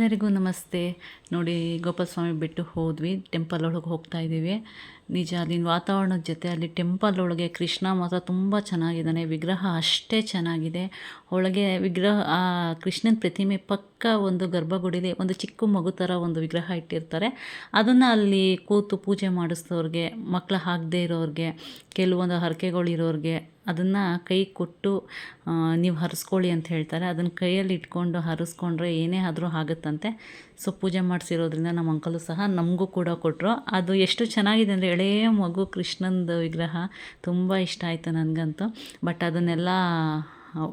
ಎಲ್ಲರಿಗೂ ನಮಸ್ತೆ. ನೋಡಿ ಗೋಪಾಲಸ್ವಾಮಿ ಬಿಟ್ಟು ಹೋದ್ವಿ. ಟೆಂಪಲ್ ಒಳಗೆ ಹೋಗ್ತಾ ಇದ್ದೀವಿ. ನಿಜ, ಅಲ್ಲಿನ ವಾತಾವರಣದ ಜೊತೆ ಅಲ್ಲಿ ಟೆಂಪಲ್ ಒಳಗೆ ಕೃಷ್ಣ ಮಾತ್ರ ತುಂಬ ಚೆನ್ನಾಗಿದ್ದಾನೆ. ವಿಗ್ರಹ ಅಷ್ಟೇ ಚೆನ್ನಾಗಿದೆ. ಒಳಗೆ ವಿಗ್ರಹ, ಆ ಕೃಷ್ಣನ ಪ್ರತಿಮೆ ಪಕ್ಕ ಒಂದು ಗರ್ಭಗುಡಿಲಿ ಒಂದು ಚಿಕ್ಕ ಮಗು ಥರ ಒಂದು ವಿಗ್ರಹ ಇಟ್ಟಿರ್ತಾರೆ. ಅದನ್ನು ಅಲ್ಲಿ ಕೂತು ಪೂಜೆ ಮಾಡಿಸ್ದವ್ರಿಗೆ ಮಕ್ಕಳು ಆಗದೇ ಇರೋರಿಗೆ, ಕೆಲವೊಂದು ಹರಕೆಗಳು ಇರೋರಿಗೆ ಅದನ್ನು ಕೈ ಕೊಟ್ಟು ನೀವು ಹರಿಸ್ಕೊಳ್ಳಿ ಅಂತ ಹೇಳ್ತಾರೆ. ಅದನ್ನು ಕೈಯಲ್ಲಿ ಇಟ್ಕೊಂಡು ಹರಿಸ್ಕೊಂಡ್ರೆ ಏನೇ ಆದರೂ ಆಗುತ್ತಂತೆ. ಸೊ, ಪೂಜೆ ಮಾಡಿಸಿರೋದ್ರಿಂದ ನಮ್ಮ ಅಂಕಲು ಸಹ ನಮಗೂ ಕೂಡ ಕೊಟ್ಟರು ಅದು ಎಷ್ಟು ಚೆನ್ನಾಗಿದೆ ಅಂದರೆ ಎಳೆಯ ಮಗು ಕೃಷ್ಣಂದು ವಿಗ್ರಹ ತುಂಬ ಇಷ್ಟ ಆಯಿತು ನನಗಂತೂ. ಬಟ್ ಅದನ್ನೆಲ್ಲ,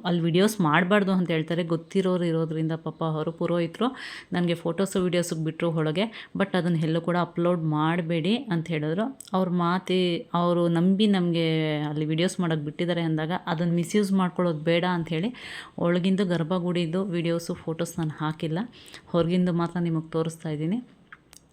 ಅಲ್ಲಿ ವಿಡಿಯೋಸ್ ಮಾಡಬಾರ್ದು ಅಂತ ಹೇಳ್ತಾರೆ. ಗೊತ್ತಿರೋರು ಇರೋದ್ರಿಂದ ಪಾಪ ಅವರು ಪುರೋಹಿತರು ನನಗೆ ಫೋಟೋಸು ವೀಡಿಯೋಸಿಗೆ ಬಿಟ್ಟರು ಒಳಗೆ ಬಟ್ ಅದನ್ನು ಎಲ್ಲೂ ಕೂಡ ಅಪ್ಲೋಡ್ ಮಾಡಬೇಡಿ ಅಂತ ಹೇಳಿದ್ರು. ಅವ್ರ ಮಾತಿ, ಅವರು ನಂಬಿ ನಮಗೆ ಅಲ್ಲಿ ವಿಡಿಯೋಸ್ ಮಾಡೋಕ್ಕೆ ಬಿಟ್ಟಿದ್ದಾರೆ ಅಂದಾಗ ಅದನ್ನು ಮಿಸ್ಯೂಸ್ ಮಾಡ್ಕೊಳ್ಳೋದು ಬೇಡ ಅಂಥೇಳಿ ಒಳಗಿಂದು ಗರ್ಭಗುಡಿದು ವೀಡಿಯೋಸು ಫೋಟೋಸ್ ನಾನು ಹಾಕಿಲ್ಲ. ಹೊರಗಿಂದು ಮಾತ್ರ ನಿಮಗೆ ತೋರಿಸ್ತಾ ಇದ್ದೀನಿ.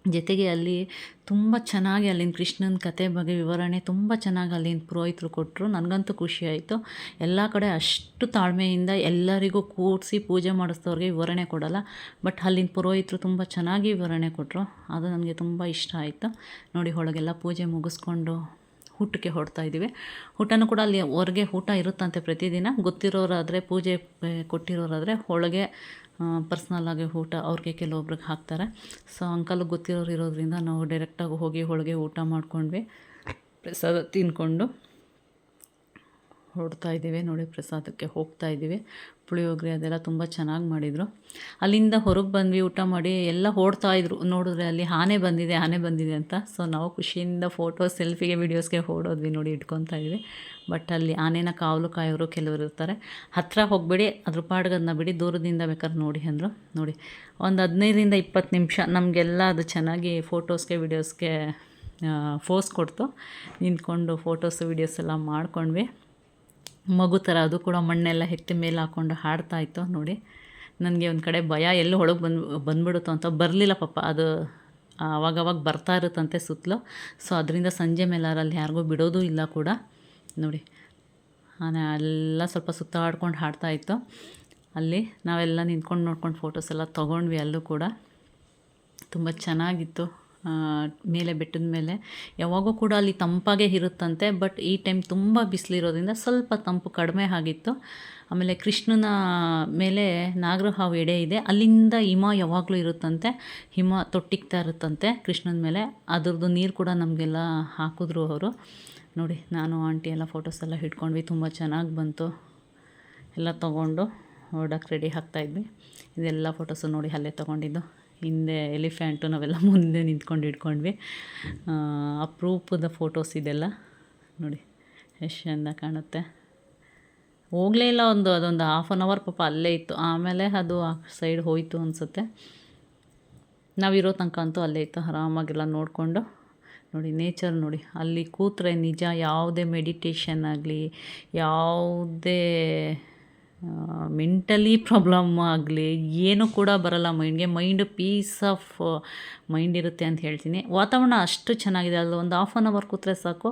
ಜೊತೆಗೆ ಅಲ್ಲಿ ತುಂಬ ಚೆನ್ನಾಗಿ ಅಲ್ಲಿನ ಕೃಷ್ಣನ ಕತೆ ಬಗ್ಗೆ ವಿವರಣೆ ತುಂಬ ಚೆನ್ನಾಗಿ ಅಲ್ಲಿನ ಪುರೋಹಿತರು ಕೊಟ್ಟರು ನನಗಂತೂ ಖುಷಿಯಾಯಿತು ಎಲ್ಲ ಕಡೆ ಅಷ್ಟು ತಾಳ್ಮೆಯಿಂದ ಎಲ್ಲರಿಗೂ ಕೂರಿಸಿ ಪೂಜೆ ಮಾಡಿಸಿದವ್ರಿಗೆ ವಿವರಣೆ ಕೊಡಲ್ಲ. ಬಟ್ ಅಲ್ಲಿನ ಪುರೋಹಿತರು ತುಂಬ ಚೆನ್ನಾಗಿ ವಿವರಣೆ ಕೊಟ್ಟರು ಅದು ನನಗೆ ತುಂಬ ಇಷ್ಟ ಆಯಿತು. ನೋಡಿ, ಒಳಗೆಲ್ಲ ಪೂಜೆ ಮುಗಿಸ್ಕೊಂಡು ಊಟಕ್ಕೆ ಹೊಡ್ತಾ ಇದ್ದೀವಿ. ಊಟನೂ ಕೂಡ ಅಲ್ಲಿ ಹೊರಗೆ ಊಟ ಇರುತ್ತಂತೆ ಪ್ರತಿದಿನ. ಗೊತ್ತಿರೋರಾದರೆ ಪೂಜೆ ಕೊಟ್ಟಿರೋರಾದರೆ ಒಳಗೆ ಪರ್ಸ್ನಲ್ಲಾಗಿ ಊಟ ಅವ್ರಿಗೆ ಕೆಲವೊಬ್ರಿಗೆ ಹಾಕ್ತಾರೆ. ಸೊ ಅಂಕಲ್ಗೆ ಗೊತ್ತಿರೋರು ಇರೋದ್ರಿಂದ ನಾವು ಡೈರೆಕ್ಟಾಗಿ ಹೋಗಿ ಹೋಳಿಗೆ ಊಟ ಮಾಡ್ಕೊಂಡ್ವಿ. ಪ್ರಸಾದ ತಿಂದ್ಕೊಂಡು ಹೊರಡ್ತಾ ಇದ್ದೀವಿ. ನೋಡಿ, ಪ್ರಸಾದಕ್ಕೆ ಹೋಗ್ತಾ ಇದ್ದೀವಿ. ಪುಳಿಯೋಗರೆ ಅದೆಲ್ಲ ತುಂಬ ಚೆನ್ನಾಗಿ ಮಾಡಿದರು. ಅಲ್ಲಿಂದ ಹೊರಗೆ ಬಂದ್ವಿ, ಊಟ ಮಾಡಿ, ಎಲ್ಲ ಓಡ್ತಾ ಇದ್ರು. ನೋಡಿದ್ರೆ ಅಲ್ಲಿ ಆನೆ ಬಂದಿದೆ ಆನೆ ಬಂದಿದೆ ಅಂತ. ಸೊ ನಾವು ಖುಷಿಯಿಂದ ಫೋಟೋ ಸೆಲ್ಫಿಗೆ ವೀಡಿಯೋಸ್ಗೆ ಓಡೋದ್ವಿ, ನೋಡಿ, ಇಟ್ಕೊತಾ ಇದ್ವಿ. ಬಟ್ ಅಲ್ಲಿ ಆನೆನ ಕಾವಲು ಕಾಯೋರು ಕೆಲವರು ಇರ್ತಾರೆ. ಹತ್ತಿರ ಹೋಗಬೇಡಿ, ಅದ್ರ ಪಾಡ್ಗದನ್ನ ಬಿಡಿ, ದೂರದಿಂದ ಬೇಕಾದ್ರೆ ನೋಡಿ ಅಂದರು. ನೋಡಿ, ಒಂದು ಹದಿನೈದರಿಂದ ಇಪ್ಪತ್ತು ನಿಮಿಷ ನಮಗೆಲ್ಲ ಅದು ಚೆನ್ನಾಗಿ ಫೋಟೋಸ್ಗೆ ವೀಡಿಯೋಸ್ಗೆ ಫೋಸ್ ಕೊಡ್ತು. ನಿಂತ್ಕೊಂಡು ಫೋಟೋಸ್ ವೀಡಿಯೋಸ್ ಎಲ್ಲ ಮಾಡ್ಕೊಂಡ್ವಿ. ಮಗು ಥರ ಅದು ಕೂಡ ಮಣ್ಣೆಲ್ಲ ಹೆತ್ತಿ ಮೇಲೆ ಹಾಕ್ಕೊಂಡು ಹಾಡ್ತಾಯಿತ್ತು ನೋಡಿ. ನನಗೆ ಒಂದು ಕಡೆ ಭಯ, ಎಲ್ಲೂ ಒಳಗೆ ಬಂದು, ಬಂದ್ಬಿಡುತ್ತೋ ಅಂತ ಬರಲಿಲ್ಲ ಪಾಪ. ಅದು ಅವಾಗವಾಗ ಬರ್ತಾ ಇರುತ್ತಂತೆ ಸುತ್ತಲೂ. ಸೊ ಅದರಿಂದ ಸಂಜೆ ಮೇಲೆ ಅಲ್ಲಿ ಯಾರಿಗೂ ಬಿಡೋದು ಇಲ್ಲ ಕೂಡ, ನೋಡಿ. ಆನೆ ಎಲ್ಲ ಸ್ವಲ್ಪ ಸುತ್ತಾಡ್ಕೊಂಡು ಹಾಡ್ತಾಯಿತ್ತು ಅಲ್ಲಿ ನಾವೆಲ್ಲ ನಿಂತ್ಕೊಂಡು ನೋಡ್ಕೊಂಡು ಫೋಟೋಸ್ ಎಲ್ಲ ತೊಗೊಂಡ್ವಿ ಅಲ್ಲೂ ಕೂಡ. ತುಂಬ ಚೆನ್ನಾಗಿತ್ತು. ಮೇಲೆ ಬೆಟ್ಟದ ಮೇಲೆ. ಯಾವಾಗೂ ಕೂಡ ಅಲ್ಲಿ ತಂಪಾಗೇ ಇರುತ್ತಂತೆ, ಬಟ್ ಈ ಟೈಮ್ ತುಂಬ ಬಿಸಿಲಿರೋದ್ರಿಂದ ಸ್ವಲ್ಪ ತಂಪು ಕಡಿಮೆ ಆಗಿತ್ತು. ಆಮೇಲೆ ಕೃಷ್ಣನ ಮೇಲೆ ನಾಗರ ಹಾವು ಎಡೆ ಇದೆ. ಅಲ್ಲಿಂದ ಹಿಮ ಯಾವಾಗಲೂ ಇರುತ್ತಂತೆ, ಹಿಮ ತೊಟ್ಟಿಗ್ತಾ ಇರುತ್ತಂತೆ ಕೃಷ್ಣನ ಮೇಲೆ. ಅದ್ರದ್ದು ನೀರು ಕೂಡ ನಮಗೆಲ್ಲ ಹಾಕಿದ್ರು ಅವರು. ನೋಡಿ, ನಾನು, ಆಂಟಿ ಎಲ್ಲ ಫೋಟೋಸ್ ಎಲ್ಲ ಹಿಡ್ಕೊಂಡ್ವಿ, ತುಂಬ ಚೆನ್ನಾಗಿ ಬಂತು. ಎಲ್ಲ ತೊಗೊಂಡು ಓಡಕ್ಕೆ ರೆಡಿ ಆಗ್ತಾಯಿದ್ವಿ ಇದೆಲ್ಲ ಫೋಟೋಸು ನೋಡಿ ಅಲ್ಲೇ ತೊಗೊಂಡಿದ್ದು. ಹಿಂದೆ ಎಲಿಫ್ಯಾಂಟು ನಾವೆಲ್ಲ ಮುಂದೆ ನಿಂತ್ಕೊಂಡು ಇಟ್ಕೊಂಡ್ವಿ. ಅಪ್ರೂಪದ ಫೋಟೋಸ್ ಇದೆಲ್ಲ. ನೋಡಿ ಎಷ್ಟು ಚೆಂದ ಕಾಣುತ್ತೆ. ಹೋಗಲೇ ಇಲ್ಲ ಒಂದು, ಅದೊಂದು ಹಾಫ್ ಆನ್ ಅವರ್ ಪಾಪ ಅಲ್ಲೇ ಇತ್ತು. ಆಮೇಲೆ ಅದು ಆ ಸೈಡ್ ಹೋಯಿತು ಅನಿಸುತ್ತೆ. ನಾವಿರೋ ತನಕ ಅಂತೂ ಅಲ್ಲೇ ಇತ್ತು, ಆರಾಮಾಗೆಲ್ಲ ನೋಡಿಕೊಂಡು. ನೋಡಿ ನೇಚರ್ ನೋಡಿ, ಅಲ್ಲಿ ಕೂತ್ರೆ ನಿಜ ಯಾವುದೇ ಮೆಡಿಟೇಷನ್ ಆಗಲಿ, ಯಾವುದೇ ಮೆಂಟಲಿ ಪ್ರಾಬ್ಲಮ್ ಆಗಲಿ, ಏನೂ ಕೂಡ ಬರಲ್ಲ ಮೈಂಡ್ಗೆ ಮೈಂಡ್ ಪೀಸ್ ಆಫ್ ಮೈಂಡ್ ಇರುತ್ತೆ ಅಂತ ಹೇಳ್ತೀನಿ. ವಾತಾವರಣ ಅಷ್ಟು ಚೆನ್ನಾಗಿದೆ. ಅಲ್ಲಿ ಒಂದು ಹಾಫ್ ಆನ್ ಅವರ್ ಕೂತ್ರೆ ಸಾಕು.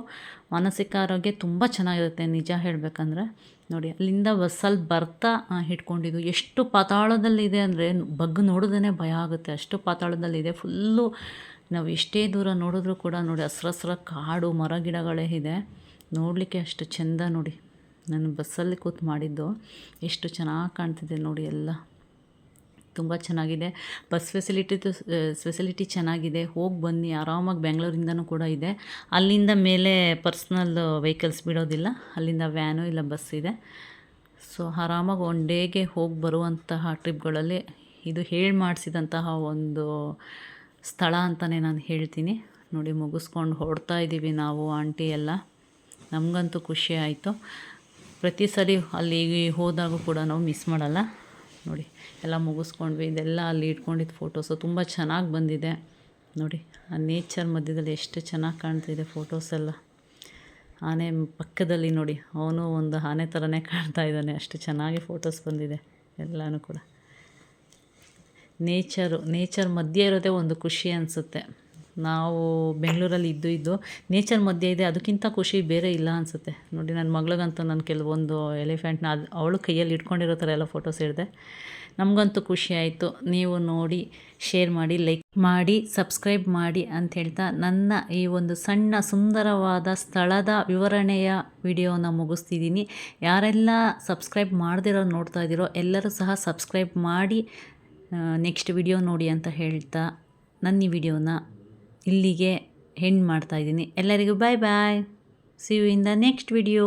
ಮಾನಸಿಕ ಆರೋಗ್ಯ ತುಂಬ ಚೆನ್ನಾಗಿರುತ್ತೆ, ನಿಜ ಹೇಳಬೇಕಂದ್ರೆ. ನೋಡಿ, ಅಲ್ಲಿಂದ ಬಸ್ಸಲ್ಲಿ ಬರ್ತಾ ಹಿಡ್ಕೊಂಡಿದ್ದು. ಎಷ್ಟು ಪಾತಾಳದಲ್ಲಿದೆ ಅಂದರೆ ಬಗ್ಗು ನೋಡಿದ್ರೆ ಭಯ ಆಗುತ್ತೆ. ಅಷ್ಟು ಪಾತಾಳದಲ್ಲಿದೆ. ಫುಲ್ಲು ನಾವು ಎಷ್ಟೇ ದೂರ ನೋಡಿದ್ರೂ ಕೂಡ ನೋಡಿ, ಹಸ್ರ ಹಸ್ರ ಕಾಡು, ಮರ ಗಿಡಗಳೇ ಇದೆ. ನೋಡಲಿಕ್ಕೆ ಅಷ್ಟು ಚೆಂದ ನೋಡಿ. ನಾನು ಬಸ್ಸಲ್ಲಿ ಕೂತು ಮಾಡಿದ್ದು ಎಷ್ಟು ಚೆನ್ನಾಗಿ ಕಾಣ್ತಿದೆ ನೋಡಿ ಎಲ್ಲ. ತುಂಬ ಚೆನ್ನಾಗಿದೆ. ಬಸ್ ಫೆಸಿಲಿಟಿದು ಫೆಸಿಲಿಟಿ ಚೆನ್ನಾಗಿದೆ. ಹೋಗಿ ಬನ್ನಿ, ಆರಾಮಾಗಿ ಬೆಂಗಳೂರಿಂದನೂ ಕೂಡ ಇದೆ. ಅಲ್ಲಿಂದ ಮೇಲೆ ಪರ್ಸ್ನಲ್ ವೆಹಿಕಲ್ಸ್ ಬಿಡೋದಿಲ್ಲ. ಅಲ್ಲಿಂದ ವ್ಯಾನು ಇಲ್ಲ, ಬಸ್ ಇದೆ. ಸೊ ಆರಾಮಾಗಿ ಒನ್ ಡೇಗೆ ಹೋಗಿ ಬರುವಂತಹ ಟ್ರಿಪ್ಗಳಲ್ಲಿ ಇದು ಹೇಳಿ ಮಾಡಿಸಿದಂತಹ ಒಂದು ಸ್ಥಳ ಅಂತಲೇ ನಾನು ಹೇಳ್ತೀನಿ. ನೋಡಿ, ಮುಗಿಸ್ಕೊಂಡು ಹೊರಡ್ತಾ ಇದ್ದೀವಿ ನಾವು, ಆಂಟಿ ಎಲ್ಲ. ನಮಗಂತೂ ಖುಷಿ ಆಯಿತು. ಪ್ರತಿ ಸರಿ ಅಲ್ಲಿ ಹೋದಾಗೂ ಕೂಡ ನಾವು ಮಿಸ್ ಮಾಡಲ್ಲ. ನೋಡಿ, ಎಲ್ಲ ಮುಗಿಸ್ಕೊಂಡ್ವಿ. ಇದೆಲ್ಲ ಅಲ್ಲಿ ಇಟ್ಕೊಂಡಿದ್ದು ಫೋಟೋಸು ತುಂಬ ಚೆನ್ನಾಗಿ ಬಂದಿದೆ. ನೋಡಿ, ಆ ನೇಚರ್ ಮಧ್ಯದಲ್ಲಿ ಎಷ್ಟು ಚೆನ್ನಾಗಿ ಕಾಣ್ತಿದೆ ಫೋಟೋಸ್ ಎಲ್ಲ. ಆನೆ ಪಕ್ಕದಲ್ಲಿ ನೋಡಿ, ಅವನು ಒಂದು ಆನೆ ಥರನೇ ಕಾಣ್ತಾ ಇದ್ದಾನೆ. ಅಷ್ಟು ಚೆನ್ನಾಗಿ ಫೋಟೋಸ್ ಬಂದಿದೆ ಎಲ್ಲನೂ ಕೂಡ. ನೇಚರು ನೇಚರ್ ಮಧ್ಯೆ ಇರೋದೇ ಒಂದು ಖುಷಿ ಅನಿಸುತ್ತೆ. ನಾವು ಬೆಂಗಳೂರಲ್ಲಿ ಇದ್ದು ಇದ್ದು ನೇಚರ್ ಮಧ್ಯೆ ಇದೆ, ಅದಕ್ಕಿಂತ ಖುಷಿ ಬೇರೆ ಇಲ್ಲ ಅನಿಸುತ್ತೆ. ನೋಡಿ ನನ್ನ ಮಗಳಿಗಂತೂ ನಾನು ಕೆಲವೊಂದು ಎಲಿಫೆಂಟ್ನ ಅದು ಅವಳು ಕೈಯಲ್ಲಿ ಇಟ್ಕೊಂಡಿರೋ ಥರ ಎಲ್ಲ ಫೋಟೋಸ್ ಹಿಡಿದೆ ನಮಗಂತೂ ಖುಷಿ ಆಯಿತು. ನೀವು ನೋಡಿ ಶೇರ್ ಮಾಡಿ ಲೈಕ್ ಮಾಡಿ ಸಬ್ಸ್ಕ್ರೈಬ್ ಮಾಡಿ ಅಂತ ಹೇಳ್ತಾ ನನ್ನ ಈ ಒಂದು ಸಣ್ಣ ಸುಂದರವಾದ ಸ್ಥಳದ ವಿವರಣೆಯ ವಿಡಿಯೋನ ಮುಗಿಸ್ತಿದ್ದೀನಿ. ಯಾರೆಲ್ಲ ಸಬ್ಸ್ಕ್ರೈಬ್ ಮಾಡದಿರೋ ನೋಡ್ತಾ ಇದ್ದೀರೋ ಎಲ್ಲರೂ ಸಹ ಸಬ್ಸ್ಕ್ರೈಬ್ ಮಾಡಿ ನೆಕ್ಸ್ಟ್ ವಿಡಿಯೋ ನೋಡಿ ಅಂತ ಹೇಳ್ತಾ, ನನ್ನ ಈ ವಿಡಿಯೋನ ಇಲ್ಲಿಗೆ ಹೆಣ್ಣು ಮಾಡ್ತಾಯಿದ್ದೀನಿ ಎಲ್ಲರಿಗೂ bye bye see you in the next video